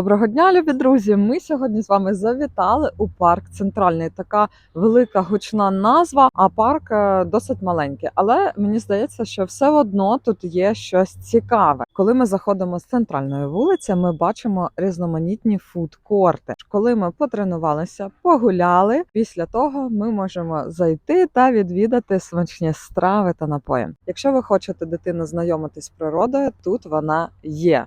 Доброго дня, любі друзі! Ми сьогодні з вами завітали у парк центральний. Така велика гучна назва, а парк е, досить маленький. Але мені здається, що все одно тут є щось цікаве. Коли ми заходимо з центральної вулиці, ми бачимо різноманітні фудкорти. Коли ми потренувалися, погуляли. Після того ми можемо зайти та відвідати смачні страви та напої. Якщо ви хочете дитину знайомитись з природою, тут вона є.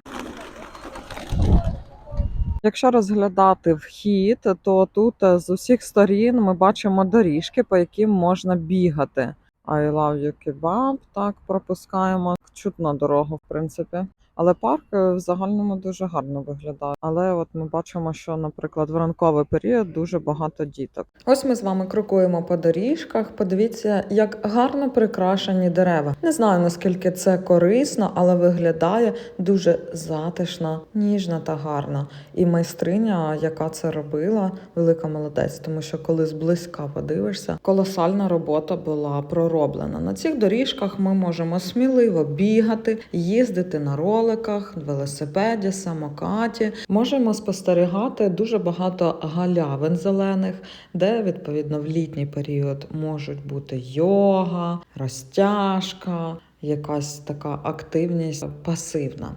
Якщо розглядати вхід, то тут е, з усіх сторін ми бачимо доріжки, по яким можна бігати. I love you kebab, так пропускаємо. Чутно дорогу, в принципі. Але парк е, в загальному дуже гарно виглядає. Але от ми бачимо, що, наприклад, в ранковий період дуже багато діток. Ось ми з вами крокуємо по доріжках. Подивіться, як гарно прикрашені дерева. Не знаю наскільки це корисно, але виглядає дуже затишно, ніжно та гарно. І майстриня, яка це робила, велика молодець, тому що коли зблизька подивишся, колосальна робота була пророблена. На цих доріжках ми можемо сміливо бігати, їздити на роликах, велосипеді, самокаті. Можемо спостерігати дуже багато галявин зелених, де відповідно в літній період можуть бути йога, розтяжка. Якась така активність пасивна,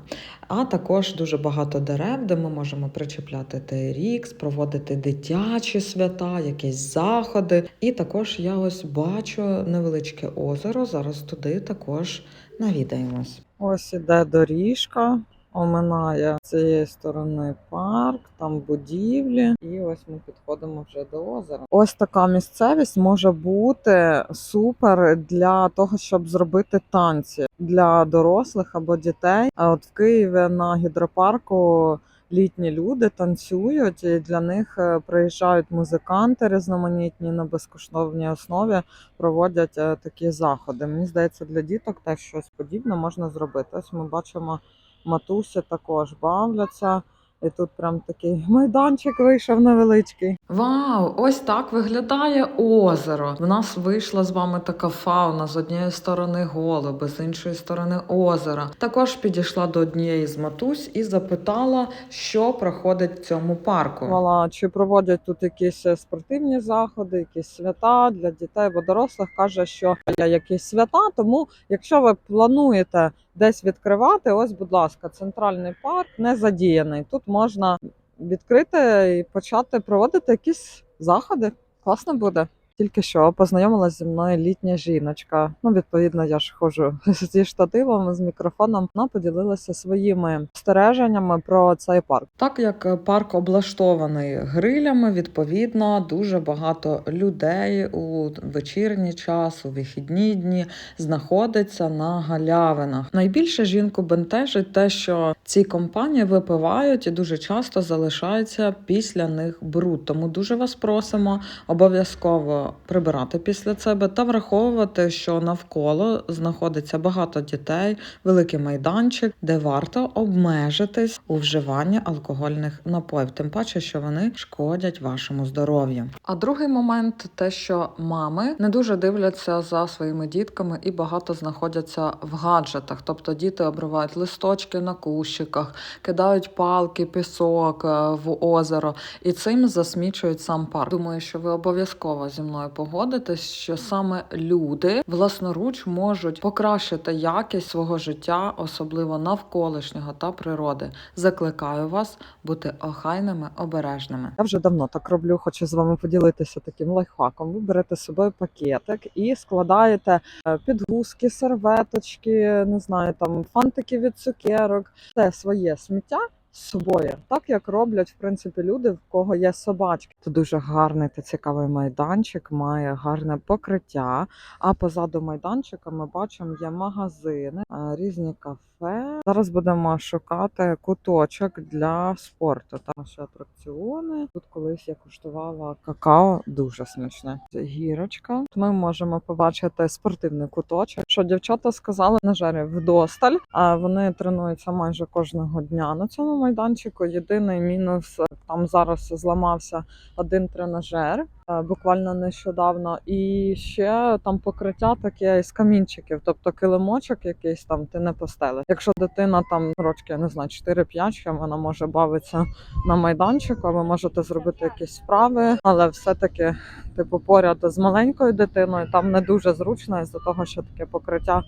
а також дуже багато дерев, де ми можемо причепляти TRX, проводити дитячі свята, якісь заходи. І також я ось бачу невеличке озеро. Зараз туди також навідаємось. Ось іде доріжка, оминає цієї сторони парк, там будівлі, і ось ми підходимо вже до озера. Ось така місцевість може бути супер для того, щоб зробити танці для дорослих або дітей. А от в Києві на гідропарку. Літні люди танцюють, і для них е, приїжджають музиканти різноманітні на безкоштовній основі, проводять е, такі заходи. Мені здається, для діток теж щось подібне можна зробити. Ось ми бачимо, матусі також бавляться. І тут прям такий майданчик вийшов невеличкий. Вау! Ось так виглядає озеро. В нас вийшла з вами така фауна з однієї сторони голуби, з іншої сторони озера. Також підійшла до однієї з матусь і запитала, що проходить в цьому парку. Вала, чи проводять тут якісь е, спортивні заходи, якісь свята для дітей або дорослих. каже, що є якісь свята. Тому, якщо ви плануєте десь відкривати, ось, будь ласка, центральний парк не задіяний. Тут можна відкрити і почати проводити якісь заходи. Класно буде. Тільки що познайомилася зі мною літня жіночка. Ну, відповідно, я ж ходжу зі штативом, з мікрофоном. Вона поділилася своїми спостереженнями про цей парк. Так як парк облаштований грилями, відповідно, дуже багато людей у вечірній час, у вихідні дні знаходиться на галявинах. Найбільше жінку бентежить те, що ці компанії випивають і дуже часто залишається після них бруд. Тому дуже вас просимо обов'язково прибирати після себе та враховувати, що навколо знаходиться багато дітей, великий майданчик, де варто обмежитись у вживанні алкогольних напоїв, тим паче, що вони шкодять вашому здоров'ю. А другий момент те, що мами не дуже дивляться за своїми дітками і багато знаходяться в гаджетах, тобто діти обривають листочки на кущиках, кидають палки, пісок е, в озеро, і цим засмічують сам парк. Думаю, що ви обов'язково зі мною погодитесь, що саме люди власноруч можуть покращити якість свого життя, особливо навколишнього та природи. Закликаю вас бути охайними, обережними. Я вже давно так роблю. Хочу з вами поділитися таким лайфхаком. Ви берете з собою пакетик і складаєте е, підгузки, серветочки, не знаю, там фантики від цукерок, все своє сміття. З собою, так як роблять в принципі люди, в кого є собачки. Це дуже гарний та цікавий майданчик, має гарне покриття. А позаду майданчика ми бачимо є магазини, е, різні кафе. Зараз будемо шукати куточок для спорту. Там ще атракціони. Тут колись я куштувала какао, дуже смачне. Це гірочка. Ми можемо побачити спортивний куточок. Що дівчата сказали на жарі вдосталь, а вони тренуються майже кожного дня на цьому майданчику. Єдиний мінус е, там зараз зламався один тренажер е, буквально нещодавно, і ще там покриття таке з камінчиків, тобто килимочок якийсь там ти не постелиш. Якщо дитина там рочки, я не знаю, 4-5, вона може бавитися на майданчику, ви можете зробити якісь справи, але все-таки, типу, поряд з маленькою дитиною там не дуже зручно із-за того, що таке покриття.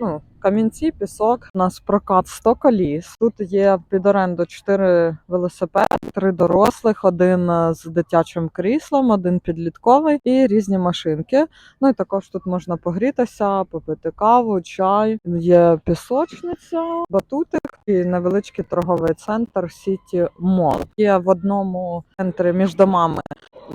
Ну, камінці, пісок. У нас прокат 100 коліс. Тут є під оренду 4 велосипеди, 3 дорослих, один е, з дитячим кріслом, один підлітковий і різні машинки. Ну і також тут можна погрітися, попити каву, чай. Є пісочниця, батутик і невеличкий торговий центр Сіті Мол. Є в одному центрі між домами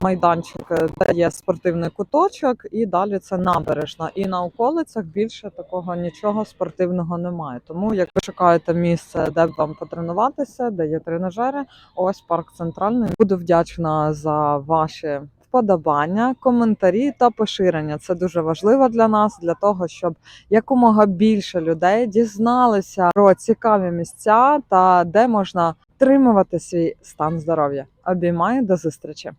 майданчик, е, де є спортивний куточок, і далі це набережна. І на околицях більше такого нічого спортивного немає. Тому, як ви шукаєте місце, де б вам потренуватися, де є тренажери, ось парк центральний. Буду вдячна за ваші. Вподобання, коментарі та поширення це дуже важливо для нас, для того, щоб якомога більше людей дізналися про цікаві місця та де можна втримувати свій стан здоров'я. Обіймаю до зустрічі!